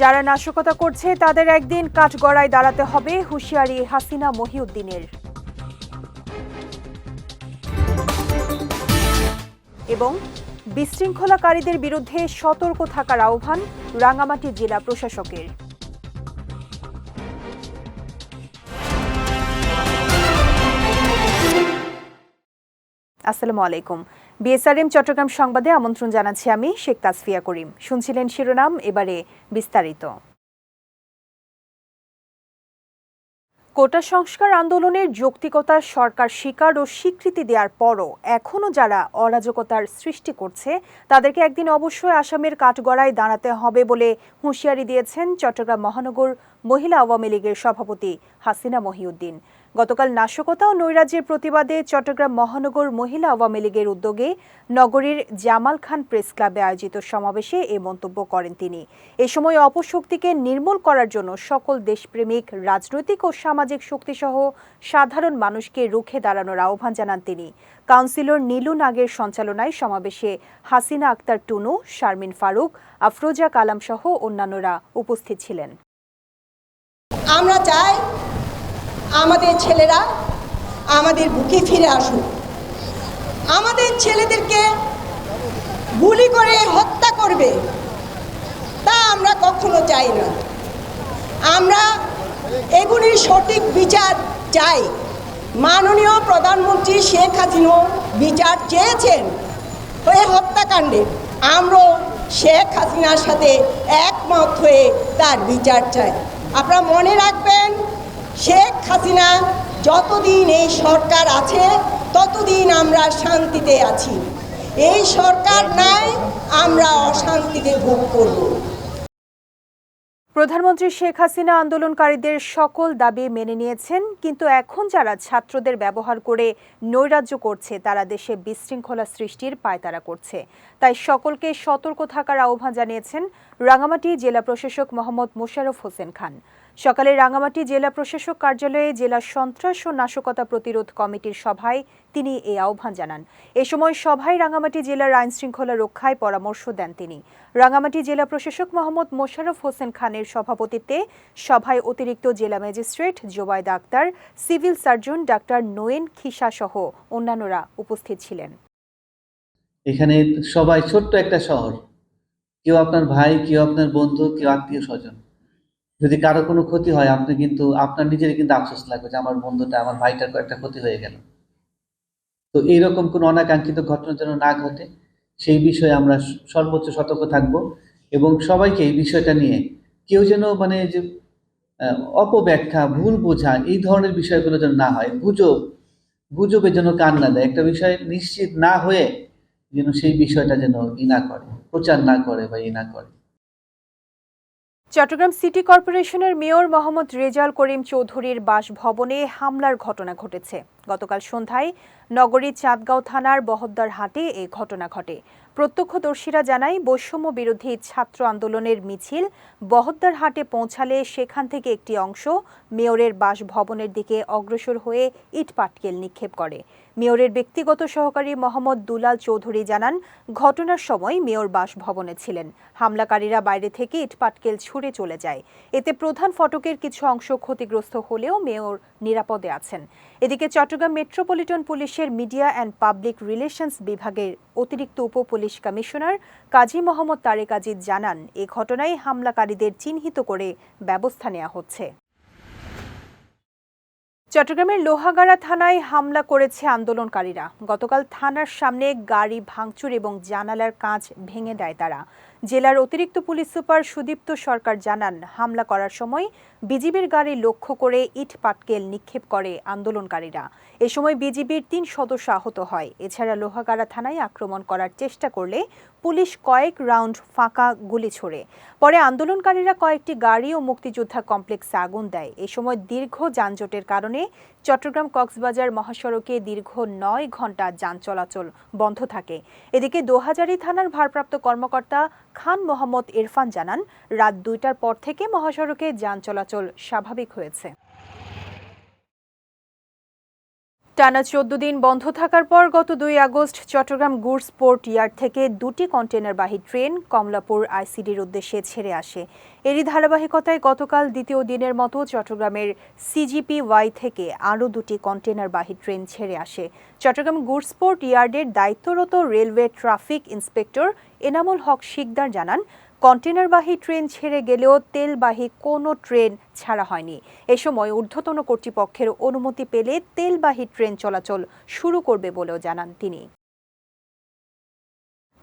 যারা নাশকতা করছে, তাদের একদিন কাঠগড়ায় দাঁড়াতে হবে হুঁশিয়ারি হাসিনা মহিউদ্দিনের। এবং বিশৃঙ্খলাকারীদের বিরুদ্ধে সতর্ক থাকার আহ্বান রাঙামাটি জেলা প্রশাসকের। আসসালামু আলাইকুম। বিএসআরএম চট্টগ্রাম সংবাদে আমন্ত্রণ জানাচ্ছি আমি শেখ তাসফিয়া করিম। শুনছিলেন শিরোনাম, এবারে বিস্তারিত। কোটা সংস্কার আন্দোলনের যৌক্তিকতা সরকার স্বীকার ও স্বীকৃতি দেওয়ার পরও এখনও যারা অরাজকতার সৃষ্টি করছে, তাদেরকে একদিন অবশ্যই আসামের কাঠগড়ায় দাঁড়াতে হবে বলে হুঁশিয়ারি দিয়েছেন চট্টগ্রাম মহানগর মহিলা আওয়ামী লীগের সভাপতি হাসিনা মহিউদ্দিন। গতকাল নাশকতা ও নৈরাজ্যের প্রতিবাদে চট্টগ্রাম মহানগর মহিলা আওয়ামী লীগের উদ্যোগে নগরীর জামাল খান প্রেস ক্লাবে আয়োজিত সমাবেশে এ মন্তব্য করেন তিনি। এ সময় অপশক্তিকে নির্মূল করার জন্য সকল দেশপ্রেমিক, রাজনৈতিক ও সামাজিক শক্তিসহ সাধারণ মানুষকে রুখে দাঁড়ানোর আহ্বান জানান তিনি। কাউন্সিলর নীলু নাগের সঞ্চালনায় সমাবেশে হাসিনা আক্তার টুনু, শারমিন ফারুক, আফরোজা কালাম সহ অন্যান্যরা উপস্থিত ছিলেন। আমরা চাই আমাদের ছেলেরা আমাদের বুকে ফিরে আসুক। আমাদের ছেলেদেরকে গুলি করে হত্যা করবে, তা আমরা কখনো চাই না। আমরা এগুলির সঠিক বিচার চাই। মাননীয় প্রধানমন্ত্রী শেখ হাসিনা বিচার চেয়েছেন ওই হত্যাকাণ্ডে। আমরা শেখ হাসিনার সাথে একমত হয়ে তার বিচার চাই। আপনারা মনে রাখবেন শেখ হাসিনা যতদিন এই সরকার আছে, ততদিন আমরা শান্তিতে আছি। এই সরকার নাই, আমরা অশান্তিতে ভোগ করব। প্রধানমন্ত্রী শেখ হাসিনা আন্দোলনকারীদের সকল দাবি মেনে নিয়েছেন, কিন্তু এখন যারা ছাত্রদের ব্যবহার করে নৈরাজ্য করছে, তারা দেশে বিশৃঙ্খলা সৃষ্টির পায়তারা করছে। তাই সকলকে সতর্ক থাকার আহ্বান জানিয়েছেন রাঙামাটি জেলা প্রশাসক মোহাম্মদ মোশারফ হোসেন খান। সকালে রাঙামাটি জেলা প্রশাসক কার্যালয়ে জেলা সন্ত্রাস ও নাশকতা প্রতিরোধ কমিটির সভায় তিনি এই আহ্বান জানান। এ সময় সভায় রাঙামাটি জেলার আইন শৃঙ্খলা রক্ষায় পরামর্শ দেন তিনি। রাঙামাটি জেলা প্রশাসক মোহাম্মদ মোশারফ হোসেন খানের সভাপতিত্বে সভায় অতিরিক্ত জেলা magistrate, Zobaida Akter, civil surgeon doctor Nuen Khisa সহ অন্যান্যরা উপস্থিত ছিলেন। এখানে সবাই ছোট্ট একটা শহর। কেউ আপনার ভাই, কেউ আপনার বন্ধু, কেউ আত্মীয় স্বজন। যদি কারও কোনো ক্ষতি হয়, আপনি কিন্তু, আপনার নিজের কিন্তু আফসোস লাগবে যে আমার বন্ধুটা, আমার ভাইটার একটা ক্ষতি হয়ে গেল। তো এইরকম কোনো অনাকাঙ্ক্ষিত ঘটনা যেন না ঘটে, সেই বিষয়ে আমরা সর্বোচ্চ সতর্ক থাকব এবং সবাইকে এই বিষয়টা নিয়ে কেউ যেন মানে যে অপব্যাখ্যা, ভুল বোঝা এই ধরনের বিষয়গুলো যেন না হয়, গুজব, গুজবের জন্য কান না দেয়। একটা বিষয় নিশ্চিত না হয়ে যেন সেই বিষয়টা যেন ই না করে, প্রচার না করে বা ই না করে। চট্টগ্রাম সিটি কর্পোরেশনের মেয়র মোহাম্মদ রেজাল করিম চৌধুরীর বাসভবনে হামলার ঘটনা ঘটেছে। গতকাল সন্ধ্যায় নগরীর চাঁদগাঁও থানার বহদ্দার হাটে এ ঘটনা ঘটে। প্রত্যক্ষদর্শীরা জানায়, বৈষম্য বিরোধী ছাত্র আন্দোলনের মিছিল বহদ্দার হাটে পৌঁছালে সেখান থেকে একটি অংশ মেয়রের বাসভবনের দিকে অগ্রসর হয়ে ইটপাটকেল নিক্ষেপ করে। মেয়রের ব্যক্তিগত সহকারী মোহাম্মদ দুলাল চৌধুরী জানান, ঘটনার সময় মেয়র বাসভবনে ছিলেন। হামলাকারীরা বাইরে থেকে ইটপাটকেল ছুড়ে চলে যায়। এতে প্রধান ফটকের কিছু অংশ ক্ষতিগ্রস্ত হলেও মেয়র নিরাপদে আছেন। এদিকে চট্টগ্রাম মেট্রোপলিটন পুলিশের মিডিয়া অ্যান্ড পাবলিক রিলেশনস বিভাগের অতিরিক্ত উপ পুলিশ কমিশনার কাজী মোহাম্মদ তারেক আজিজ জানান, এ ঘটনায় হামলাকারীদের চিহ্নিত করে ব্যবস্থা নেওয়া হচ্ছে। চট্টগ্রামের লোহাগাড়া থানায় হামলা করেছে আন্দোলনকারীরা। গতকাল থানার সামনে গাড়ি ভাঙচুর এবং জানালার কাঁচ ভেঙে দেয় তারা। জেলার অতিরিক্ত পুলিশ সুপার সুদীপ্ত সরকার জানান, হামলা করার সময় বিজিবির গাড়ি লক্ষ্য করে ইট পাটকেল নিক্ষেপ করে আন্দোলনকারীরা। এ সময় বিজিবির তিন সদস্য আহত হয়। এছাড়া লোহাগাড়া থানায় আক্রমণ করার চেষ্টা করলে পুলিশ কয়েক রাউন্ড ফাঁকা গুলি ছোড়ে। পরে আন্দোলনকারীরা কয়েকটি গাড়ি ও মুক্তিযোদ্ধা কমপ্লেক্সে আগুন দেয়। এ সময় দীর্ঘ যানজটের কারণে চট্টগ্রাম কক্সবাজার মহাসড়কে দীর্ঘ নয় ঘণ্টা যান চলাচল বন্ধ থাকে। এদিকে দোহাজারি থানার ভারপ্রাপ্ত কর্মকর্তা খান মোহাম্মদ ইরফান জানান, রাত দুইটার পর থেকে মহাসড়কে যান চলাচল স্বাভাবিক হয়েছে। টানা চোদ্দ দিন বন্ধ থাকার পর গত দুই August Chattogram goods port yard থেকে দুটি কন্টেনারবাহী ট্রেন কমলাপুর আইসিডির উদ্দেশ্যে ছেড়ে আসে। এরই ধারাবাহিকতায় গতকাল দ্বিতীয় দিনের মতো চট্টগ্রামের সিজিপি ওয়াই থেকে আরও দুটি কন্টেনারবাহী ট্রেন ছেড়ে আসে। চট্টগ্রাম গুডস পোর্ট ইয়ার্ডের দায়িত্বরত railway traffic inspector Enamul Haque Sikder জানান কন্টেনারবাহী ট্রেন ছেড়ে গেলেও তেলবাহী কোনো ট্রেন ছাড়া হয়নি। এ সময় ঊর্ধ্বতন কর্তৃপক্ষের অনুমতি পেলে তেলবাহী ট্রেন চলাচল শুরু করবে বলেও জানান তিনি।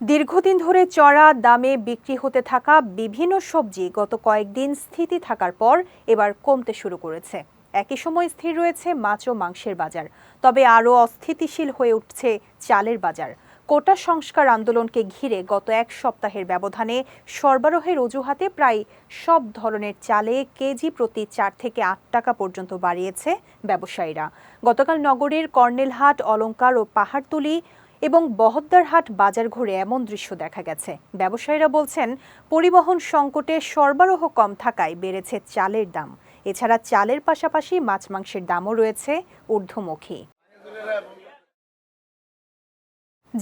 দীর্ঘদিন ধরে চড়া দামে বিক্রি হতে থাকা বিভিন্ন সবজি গত কয়েকদিন স্থিতি থাকার পর এবার কমতে শুরু করেছে। একই সময় স্থির রয়েছে মাছ ও মাংসের বাজার। তবে আরও অস্থিতিশীল হয়ে উঠছে চালের বাজার। কোটা সংস্কার আন্দোলনকে ঘিরে গত এক সপ্তাহের ব্যবধানে সরবরাহের অজুহাতে প্রায় সব ধরনের চালে কেজি প্রতি চার থেকে আট টাকা পর্যন্ত বাড়িয়েছে ব্যবসায়ীরা। গতকাল নগরীর কর্নেলহাট, অলংকার ও পাহাড়তলি এবং বহদ্দারহাট বাজার ঘুরে এমন দৃশ্য দেখা গেছে। ব্যবসায়ীরা বলছেন, পরিবহন সংকটে সরবরাহ কম থাকায় বেড়েছে চালের দাম। এছাড়া চালের পাশাপাশি মাছ মাংসের দামও রয়েছে ঊর্ধ্বমুখী।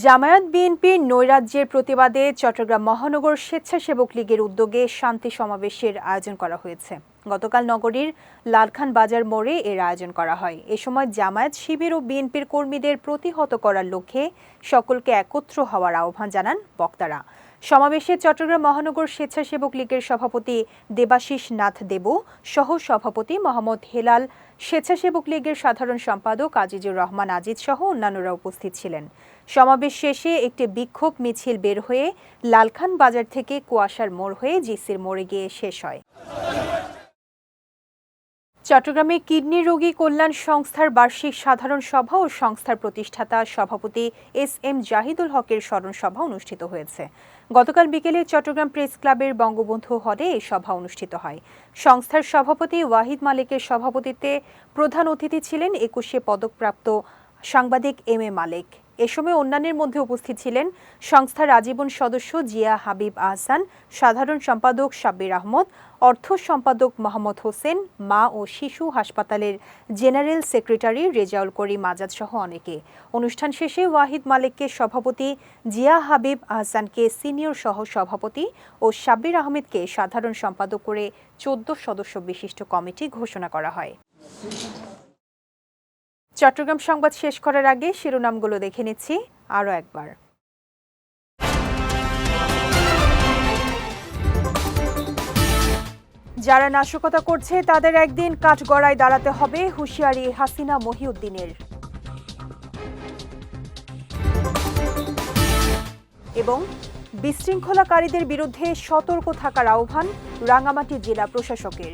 জামায়াত বিএনপির নৈরাজ্যের প্রতিবাদে চট্টগ্রাম মহানগর স্বেচ্ছাসেবক লীগের উদ্যোগে শান্তি সমাবেশের আয়োজন করা হয়েছে। গতকাল নগরীর লালখান বাজার মোড়ে এর আয়োজন করা হয়। এ সময় জামায়াত শিবির ও বিএনপির কর্মীদের প্রতিহত করার লক্ষ্যে সকলকে একত্র হওয়ার আহ্বান জানান বক্তারা। সমাবেশে চট্টগ্রাম মহানগর স্বেচ্ছাসেবক লীগের সভাপতি দেবাশিস নাথ দেবু সহ সভাপতি মোহাম্মদ হেলাল, স্বেচ্ছাসেবক লীগের সাধারণ সম্পাদক আজিজুর রহমান আজিজ সহ অন্যান্যরা উপস্থিত ছিলেন। সমাবেশ শেষে একটি বিক্ষোভ মিছিল বের হয়ে লালখান বাজার থেকে কুয়াশার মোড় হয়ে জিসির মোড়ে গিয়ে শেষ হয়। চট্টগ্রামে কিডনি রোগী কল্যাণ সংস্থার বার্ষিক সাধারণ সভা ও সংস্থার প্রতিষ্ঠাতা সভাপতি এস এম জাহিদুল হকের স্মরণ সভা অনুষ্ঠিত হয়েছে। গতকাল বিকেলে চট্টগ্রাম প্রেস ক্লাবের বঙ্গবন্ধু হলে এই সভা অনুষ্ঠিত হয়। সংস্থার সভাপতি ওয়াহিদ মালিকের সভাপতিত্বে প্রধান অতিথি ছিলেন একুশে পদকপ্রাপ্ত সাংবাদিক এম এ মালিক। এ সময় অন্যান্যের মধ্যে উপস্থিত ছিলেন সংস্থার আজীবন সদস্য জিয়া হাবিব আহসান, সাধারণ সম্পাদক সাব্বির আহমদ, অর্থ সম্পাদক মোহাম্মদ হোসেন, মা ও শিশু হাসপাতালের জেনারেল সেক্রেটারি রেজাউল করিম আজাদ সহ অনেকে। অনুষ্ঠান শেষে ওয়াহিদ মালিককে সভাপতি জিয়া হাবিব আহসানকে সিনিয়র সহ সভাপতি ও সাব্বির আহমেদকে সাধারণ সম্পাদক করে চোদ্দ সদস্য বিশিষ্ট কমিটি ঘোষণা করা হয়। চট্টগ্রাম সংবাদ শেষ করার আগে শিরোনামগুলো দেখে নিচ্ছি আরও একবার। যারা নাশকতা করছে, তাদের একদিন কাঠগড়ায় দাঁড়াতে হবে হুঁশিয়ারি হাসিনা মহিউদ্দিনের। এবং বিশৃঙ্খলাকারীদের বিরুদ্ধে সতর্ক থাকার আহ্বান রাঙামাটি জেলা প্রশাসকের।